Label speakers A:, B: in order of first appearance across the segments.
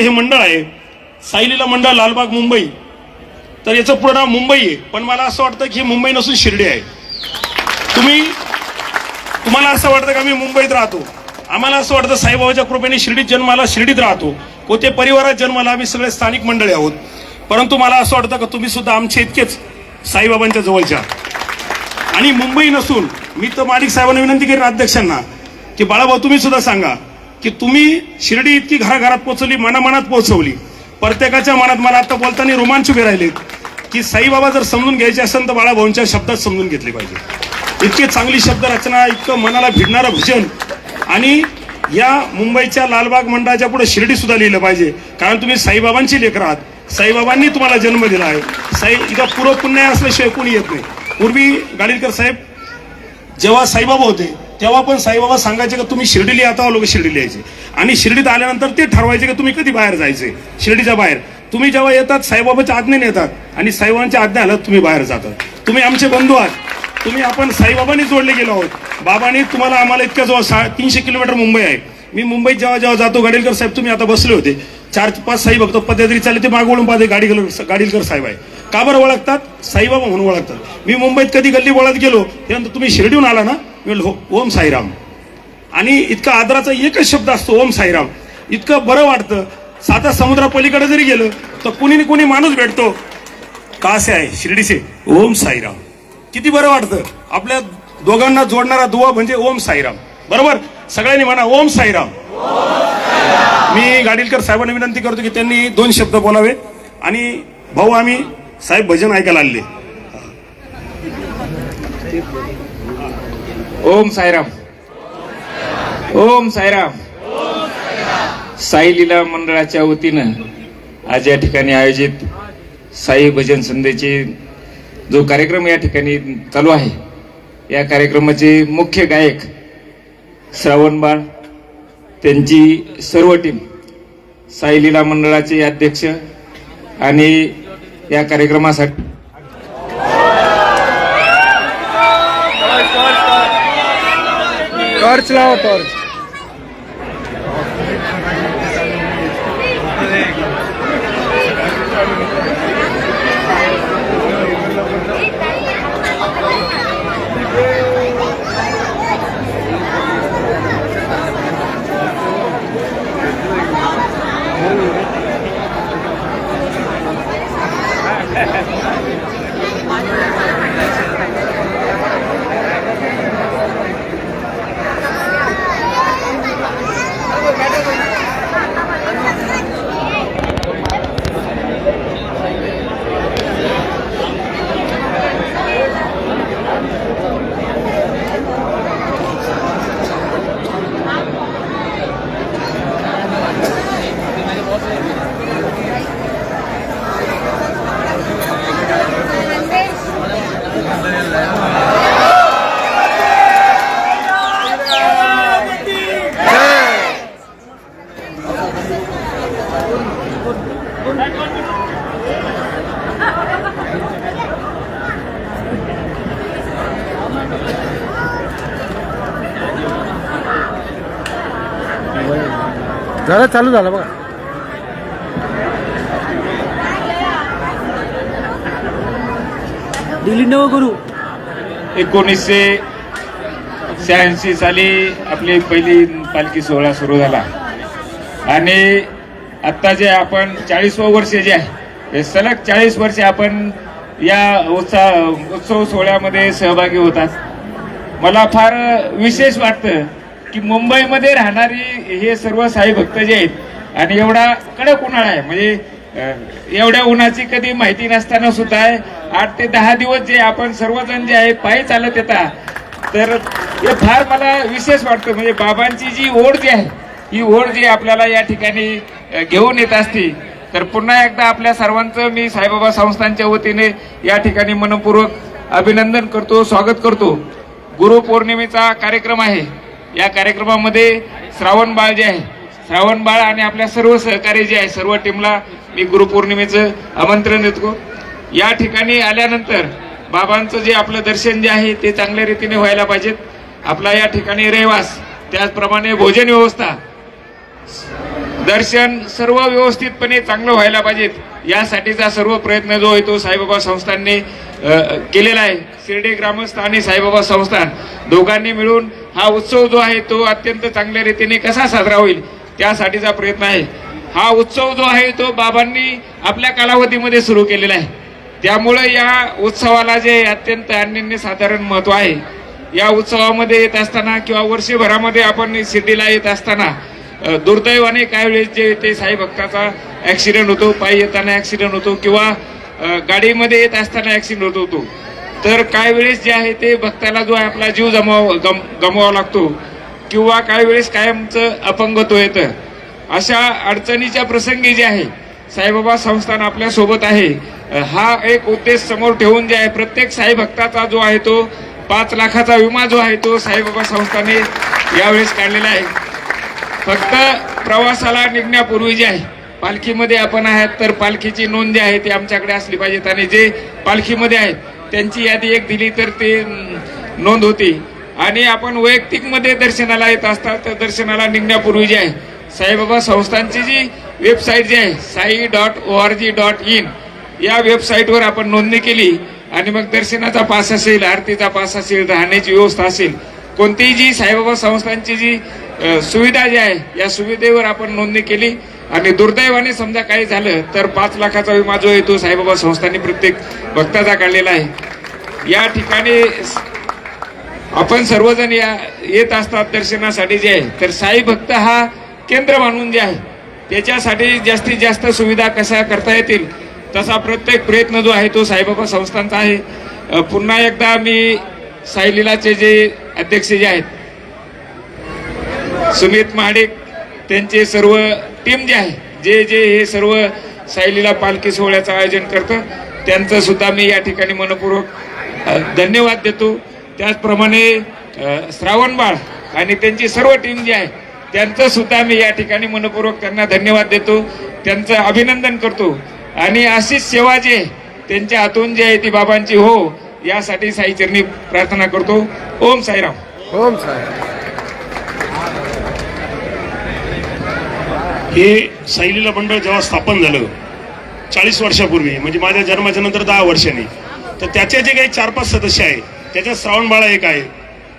A: हे मंडळ आहे सायलीला मंडळ लालबाग मुंबई. तर याचं पूर्ण नाव मुंबई आहे. पण मला असं वाटतं की मुंबई नसून शिर्डी आहे. तुम्ही तुम्हाला असं वाटतं का मी मुंबईत राहतो. आम्हाला असं वाटतं साईबाबाच्या कृपेने शिर्डीत जन्माला शिर्डीत राहतो. कोते परिवारात जन्माला आम्ही सगळे स्थानिक मंडळी आहोत. परंतु मला असं वाटतं का तुम्ही सुद्धा आमचे इतकेच साईबाबांच्या जवळच्या आणि मुंबई नसून मी तर माणिक साहेबांना विनंती करेन अध्यक्षांना की बाळाभाऊ तुम्ही सुद्धा सांगा की तुम्ही शिर्डी इतकी घराघरात पोहोचवली मनामनात पोहोचवली. प्रत्येकाच्या मनात मला आता बोलताना रोमांच उभे राहिलेत की साईबाबा जर समजून घ्यायचे असेल तर बाळाभाऊंच्या शब्दात समजून घेतले पाहिजे. इतकी चांगली शब्द रचना इतकं मनाला भिडणारं भजन आणि या मुंबईच्या लालबाग मंडळाच्या पुढे शिर्डी सुद्धा लिहिलं पाहिजे. कारण तुम्ही साईबाबांची लेकर आहात. साईबाबांनी तुम्हाला जन्म दिला आहे. साई इथं पूर्व पुण्य असल्याशिवाय कोणी येत नाही. पूर्वी गाडीलकर साहेब जेव्हा साईबाबा होते तेव्हा पण साईबाबा सांगायचे का तुम्ही शिर्डीला आता लोक शिर्डीला यायचे. आणि शिर्डीत आल्यानंतर ते ठरवायचे की तुम्ही कधी बाहेर जायचे? शिर्डीच्या बाहेर. तुम्ही जेव्हा येतात साईबाबाच्या आज्ञेने येतात. आणि साईबाबांच्या आज्ञा आलं तुम्ही बाहेर जातात तुम्ही आमचे बंधू आहात. तुम्ही आपण साईबाबांनी जोडले गेलो आहोत. बाबांनी तुम्हाला आम्हाला इतक्या जवळ सा तीनशे किलोमीटर मुंबई आहे. मी मुंबईत जेव्हा जेव्हा जातो गाडीलकर साहेब तुम्ही आता बसले होते. चार पाच साई बघतो पद्धती चालले ते मागवळून पाहते गाडीकर गाडीलकर साहेब आहे. का बरं ओळखतात? साईबाबा म्हणून ओळखतात. मी मुंबईत कधी गल्ली बोळात गेलो त्यानंतर तुम्ही शिर्डीहून आला ना? मी हो ओम साईराम. आणि इतका आदराचा एकच शब्द असतो ओम साईराम. इतकं बरं वाटतं. साधा समुद्रापलीकडे जरी गेलं तर कुणी न कुणी माणूस भेटतो. का असे आहे? शिर्डीचे. ओम साईराम. किती बरं वाटतं? आपल्या दोघांना जोडणारा दुवा म्हणजे ओम साईराम. बरोबर? सगळ्यांनी म्हणा ओम साईराम. मी गाडीलकर साहेबांना विनंती करतो की त्यांनी दोन शब्द बोलावे. आणि भाऊ आम्ही साहेब भजन ऐकायला आले.
B: ओम साईराम. ओम साईराम. साई लीला मंडळाच्या वतीनं आज या ठिकाणी आयोजित साई भजन संध्येचे जो कार्यक्रम या ठिकाणी चालू आहे या कार्यक्रमाचे मुख्य गायक श्रावणबाळ त्यांची सर्व टीम साई लीला मंडळाचे अध्यक्ष आणि या कार्यक्रमासाठी.
C: टॉर्च लावा टॉर्च Yeah. झालं चालू झालं बघा. डिलीट नको करू
B: एकोणीसशे शहाऐंशी साली आपली पहिली पालखी सोहळा सुरू झाला. आणि आत्ता जे आपण चाळीसवं वर्ष जे आहे हे सलग चाळीस वर्षे आपण या उत्साह उत्सव सोहळ्यामध्ये सहभागी होतात. मला फार विशेष वाटतं की मुंबईमध्ये राहणारी हे सर्व साई भक्त जे आहेत आणि एवढा कडक उन्हाळा आहे म्हणजे एवढ्या उन्हाची कधी माहिती नसताना सुद्धा आहे आठ ते दहा दिवस जे आपण सर्वजण जे आहे पायी चालत येतात तर हे फार मला विशेष वाटतं. म्हणजे बाबांची जी ओढ जी आहे ही ओढ जी आपल्याला या ठिकाणी घेऊन येत असते तर पुन्हा एकदा आपल्या सर्वांचं मी साईबाबा संस्थांच्या वतीने या ठिकाणी मनपूर्वक अभिनंदन करतो स्वागत करतो. गुरुपौर्णिमेचा कार्यक्रम आहे. या कार्यक्रमामध्ये श्रावण बाळ जे आहे श्रावण बाळ आणि आपल्या सर्व सहकारी जे आहे सर्व टीमला मी गुरुपौर्णिमेचं आमंत्रण देतो. या ठिकाणी आल्यानंतर बाबांचं जे आपलं दर्शन जे आहे ते चांगल्या रीतीने व्हायला पाहिजेत. आपला या ठिकाणी रहिवास त्याचप्रमाणे भोजन व्यवस्था. दर्शन सर्व व्यवस्थितपणे चांगलं व्हायला पाहिजेत यासाठीचा सर्व प्रयत्न जो आहे तो साईबाबा संस्थांनी केलेला आहे. शिर्डी ग्रामस्थ आणि साईबाबा संस्थान दोघांनी मिळून हा उत्सव जो आहे तो अत्यंत चांगल्या रीतीने कसा साजरा होईल त्यासाठीचा प्रयत्न आहे. हा उत्सव जो आहे तो बाबांनी आपल्या कालावधीमध्ये सुरू केलेला आहे. त्यामुळे या उत्सवाला जे अत्यंत अनन्य साधारण महत्त्व आहे या उत्सवामध्ये येत असताना किंवा वर्षभरामध्ये आपण शिर्डीला येत असताना दुर्दैवाने काय वेळेस जे ते साई भक्ताचा ऍक्सिडेंट होतो पायी येताना ऍक्सिडेंट होतो किंवा गाडीमध्ये येत असताना ऍक्सिडेंट होतो तर काय वेळेस जे आहे ते भक्ताला जो आहे आपला जीव जमाव गम गमवावा लागतो किंवा काही वेळेस कायमचं अपंगत्व येतं. अशा अडचणीच्या प्रसंगी जे आहे साईबाबा संस्थान आपल्यासोबत आहे. हा एक उद्देश समोर ठेवून जे आहे प्रत्येक साई भक्ताचा जो आहे तो पाच लाखाचा विमा जो आहे तो साईबाबा संस्थाने यावेळेस काढलेला आहे. फक्त प्रवासाला निघण्यापूर्वी जे आहे पालखीमध्ये आपण आहात तर पालखीची नोंद जी आहे ती आमच्याकडे असली पाहिजेत. आणि जे पालखीमध्ये आहेत त्यांची यादी एक दिली तर ते नोंद होती. आणि आपण वैयक्तिकमध्ये दर्शनाला येत असतात तर दर्शनाला निघण्यापूर्वी जे आहे साईबाबा संस्थांची जी वेबसाईट जी आहे Sai dot O R G dot in या वेबसाईटवर आपण नोंदणी केली. आणि मग दर्शनाचा पास असेल आरतीचा पास असेल राहण्याची व्यवस्था असेल कोणतीही जी साईबाबा संस्थांची जी सुविधा जी आहे या सुविधेवर आपण नोंदणी केली आणि दुर्दैवाने समजा काही झालं तर पाच लाखाचा विमा जो आहे तो साईबाबा संस्थांनी प्रत्येक भक्ताचा काढलेला आहे. या ठिकाणी आपण सर्वजण या येत असतात दर्शनासाठी जे आहे तर साई भक्त हा केंद्र मानून जे आहे त्याच्यासाठी जास्तीत जास्त सुविधा कशा करता येतील तसा प्रत्येक प्रयत्न जो आहे तो साईबाबा संस्थांचा आहे. पुन्हा एकदा मी साईलीलाचे जे अध्यक्ष जे आहेत सुमित महाडिक त्यांचे सर्व टीम जे आहे जे जे हे सर्व सायलीला पालखी सोहळ्याचं आयोजन करतं त्यांचं सुद्धा मी या ठिकाणी मनपूर्वक धन्यवाद देतो. त्याचप्रमाणे श्रावणबाळ श्रावण बाळ आणि त्यांची सर्व टीम जी आहे त्यांचं सुद्धा मी या ठिकाणी मनपूर्वक त्यांना धन्यवाद देतो. त्यांचं अभिनंदन करतो. आणि अशीच सेवा जी आहे त्यांच्या हातून जी आहे ती बाबांची हो यासाठी साईचरणी प्रार्थना करतो. ओम साईराम.
C: ओम साईराम.
A: हे सैलीला मंडळ जेव्हा स्थापन झालं चाळीस वर्षापूर्वी म्हणजे माझ्या जन्माच्या नंतर दहा वर्षांनी तर त्याचे जे काही चार पाच सदस्य आहे त्याच्यात श्रावण बाळा एक आहे.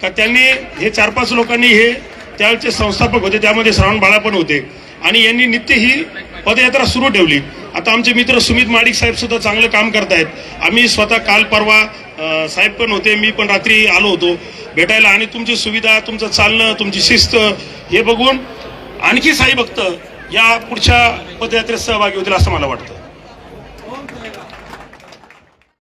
A: का त्यांनी हे चार पाच लोकांनी हे त्यावेळेचे संस्थापक होते त्यामध्ये श्रावण बाळा पण होते. आणि यांनी नित्य ही पदयात्रा सुरू ठेवली. आता आमचे मित्र सुमित माडिक साहेब सुद्धा चांगलं काम करतायत. आम्ही स्वतः काल परवा साहेब पण होते मी पण रात्री आलो होतो भेटायला. आणि तुमची सुविधा तुमचं चालणं तुमची शिस्त हे बघून आणखी साई भक्त या पुढच्या पदयात्रेत सहभागी होतील असं मला वाटतं.